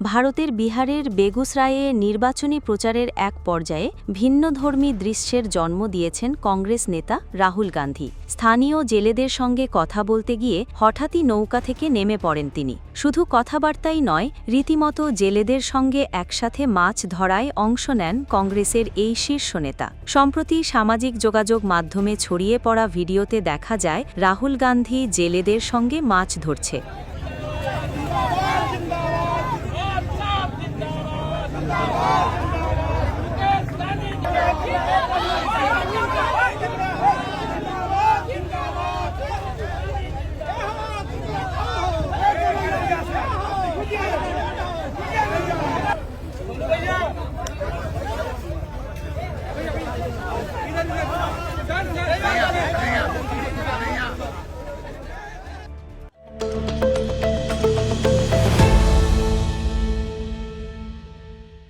ভারতের বিহারের বেগুসরায়ে নির্বাচনী প্রচারের এক পর্যায়ে ভিন্নধর্মী দৃশ্যের জন্ম দিয়েছেন কংগ্রেস নেতা রাহুল গান্ধী। স্থানীয় জেলেদের সঙ্গে কথা বলতে গিয়ে হঠাৎই নৌকা থেকে নেমে পড়েন তিনি। শুধু কথাবার্তাই নয়, রীতিমতো জেলেদের সঙ্গে একসাথে মাছ ধরায় অংশ নেন কংগ্রেসের এই শীর্ষ নেতা। সম্প্রতি সামাজিক যোগাযোগ মাধ্যমে ছড়িয়ে পড়া ভিডিওতে দেখা যায়, রাহুল গান্ধী জেলেদের সঙ্গে মাছ ধরছে।